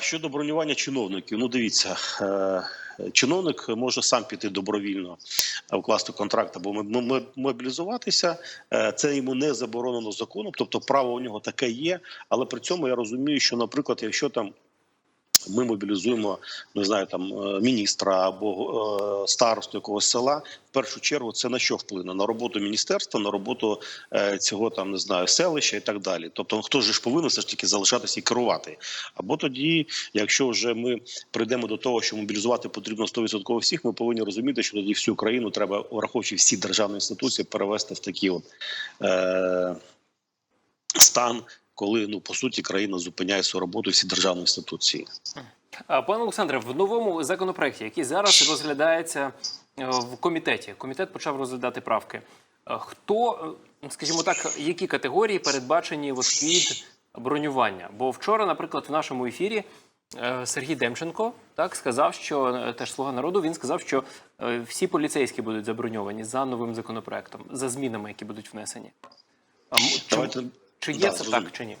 Щодо бронювання чиновників, ну дивіться, е, чиновник може сам піти добровільно е, вкласти контракт або мо- мобілізуватися. Е, Це йому не заборонено законом, тобто право у нього таке є. Але при цьому я розумію, що, наприклад, якщо там ми мобілізуємо, не знаю, там е, міністра або е, старосту якогось села. В першу чергу це на що вплине? На роботу міністерства, на роботу е, цього там не знаю селища і так далі. Тобто, хто ж повинен все ж таки залишатися і керувати? Або тоді, якщо вже ми прийдемо до того, що мобілізувати потрібно 100% всіх, ми повинні розуміти, що тоді всю країну треба, враховуючи всі державні інституції, перевести в такі от. Е- Стан, коли ну по суті країна зупиняє свою роботу, всі державні інституції. Пане Олександре, в новому законопроекті, який зараз розглядається е, в комітеті, комітет почав розглядати правки. Е, Хто, е, скажімо так, які категорії передбачені от під бронювання? Бо вчора, наприклад, в нашому ефірі Сергій Демченко так сказав, що теж слуга народу. Він сказав, що всі поліцейські будуть заброньовані за новим законопроектом, за змінами, які будуть внесені. А Давайте чи є да, це зрозуміло. так чи ні?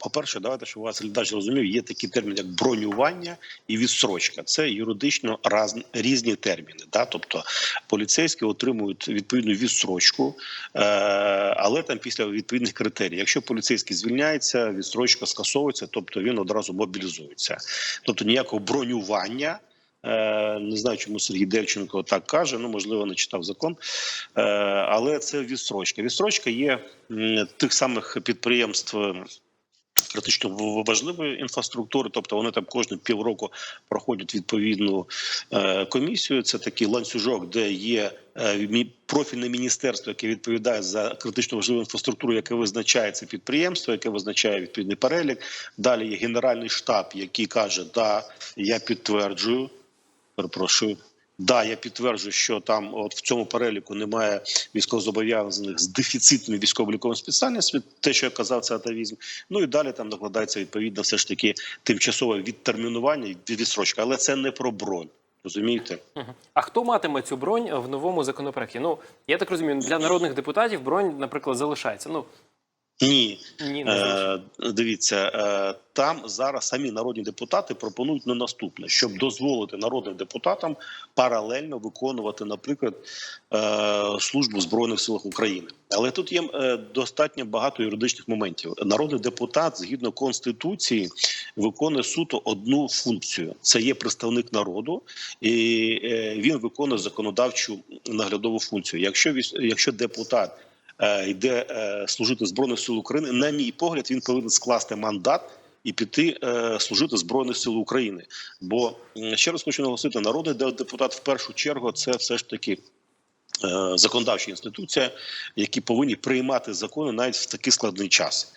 По-перше, давайте, щоб вас глядач розумів, є такий термін, як бронювання і відстрочка. Це юридично раз, різні терміни. Да? Тобто поліцейські отримують відповідну відстрочку, е, але там після відповідних критерій. Якщо поліцейський звільняється, відстрочка скасовується, тобто він одразу мобілізується. Тобто ніякого бронювання. Е, Не знаю, чому Сергій Девченко так каже. Ну можливо, не читав закон, Е, але це відстрочка. Відстрочка є тих самих підприємств критично важливої інфраструктури, тобто вони там кожні півроку проходять відповідну е, комісію. Це такий ланцюжок, де є профільне міністерство, яке відповідає за критично важливу інфраструктуру, яке визначає це підприємство, яке визначає відповідний перелік. Далі є генеральний штаб, який каже: Да, я підтверджую. Перепрошую. Да, я підтверджую, що там, от в цьому переліку, немає військовозобов'язаних з дефіцитними військово-ліковими спеціальностями. Те, що я казав, це атавізм. Ну і далі там накладається відповідно все ж таки тимчасове відтермінування і відстрочка. Але це не про бронь. Розумієте? А хто матиме цю бронь в новому законопроекті? Ну я так розумію, для народних депутатів бронь, наприклад, залишається. Ну Ні, ні. Е, дивіться, е, там зараз самі народні депутати пропонують на наступне, щоб дозволити народним депутатам паралельно виконувати, наприклад, е, службу в збройних силах України. Але тут є е, достатньо багато юридичних моментів. Народний депутат, згідно конституції, виконує суто одну функцію: це є представник народу, і е, він виконує законодавчу наглядову функцію. Якщо якщо депутат йде е, служити збройних сил України. На мій погляд, він повинен скласти мандат. І піти е, служити збройних сил України, бо ще раз хочу наголосити, народний депутат в першу чергу це все ж таки е, законодавча інституція, які повинні приймати закони навіть в такий складний час.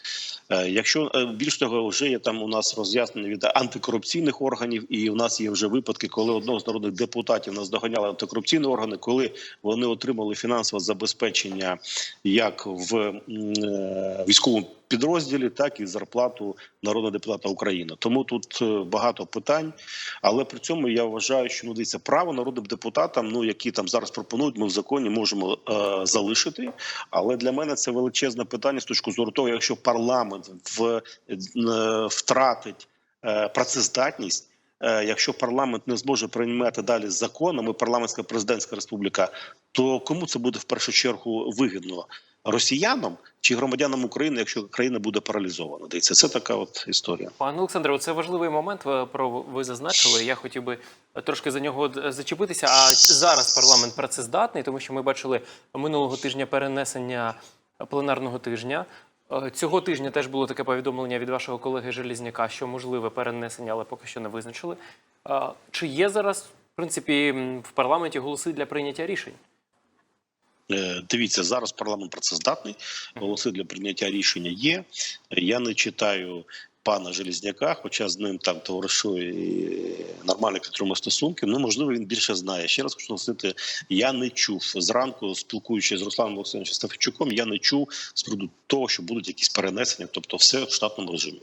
Е, Якщо е, більш того, вже є там у нас роз'яснення від антикорупційних органів, і у нас є вже випадки, коли одного з народних депутатів наздоганяли антикорупційні органи, коли вони отримали фінансове забезпечення як в е, військовому підрозділі, так і зарплату народного депутата України. Тому тут багато питань, але при цьому я вважаю, що ну дивіться, право народним депутатам, ну які там зараз пропонують, ми в законі можемо е, залишити. Але для мене це величезне питання з точки зору того, якщо парламент в, е, втратить е, працездатність. е, Якщо парламент не зможе приймати далі закон, а ми парламентська президентська республіка, то кому це буде в першу чергу вигідно? Росіянам чи громадянам України, якщо країна буде паралізована? Дивіться, це така от історія. Пане Олександре, це важливий момент. Про ви зазначили. Я хотів би трошки за нього зачепитися. А зараз парламент працездатний, тому що ми бачили минулого тижня перенесення пленарного тижня. Е, Цього тижня теж було таке повідомлення від вашого колеги Желізняка, що можливе перенесення, але поки що не визначили. Е, Чи є зараз в принципі в парламенті голоси для прийняття рішень? Е, Дивіться, зараз парламент працездатний, голоси для прийняття рішення є. Я не читаю пана Желізняка, хоча з ним там товаришує і нормально підтримує стосунки. Ну можливо, він більше знає. Ще раз хочу наголосити, я не чув зранку, спілкуючись з Русланом Олексійовичем Стефанчуком, я не чув з приводу того, що будуть якісь перенесення, тобто все в штатному режимі.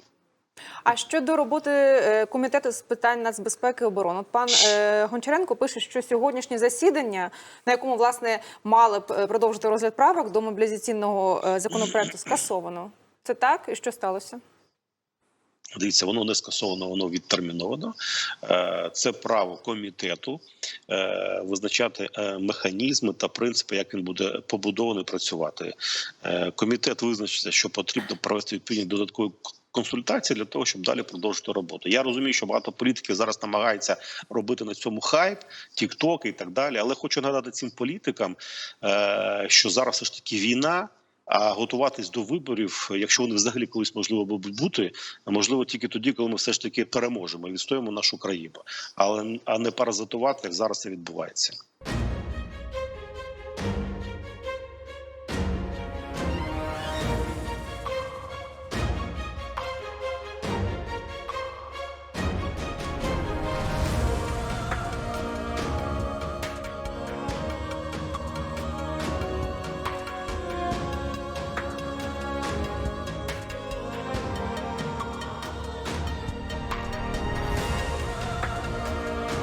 А щодо роботи е, комітету з питань нацбезпеки і оборони, пан е, Гончаренко пише, що сьогоднішнє засідання, на якому власне мали б е, продовжити розгляд правок до мобілізаційного законопроекту, скасовано. Це так і що сталося? Дивіться, воно не скасовано, воно відтерміновано. Е, Це право комітету е, визначати е, механізми та принципи, як він буде побудований працювати. Комітет визначиться, що потрібно провести відповідні додаткові консультації для того, щоб далі продовжити роботу. Я розумію, що багато політиків зараз намагаються робити на цьому хайп, тіктоки і так далі. Але хочу нагадати цим політикам, що зараз все ж таки війна. А готуватись до виборів, якщо вони взагалі колись можливо будуть бути, можливо тільки тоді, коли ми все ж таки переможемо і відстоїмо нашу країну, але а не паразитувати, як зараз це відбувається.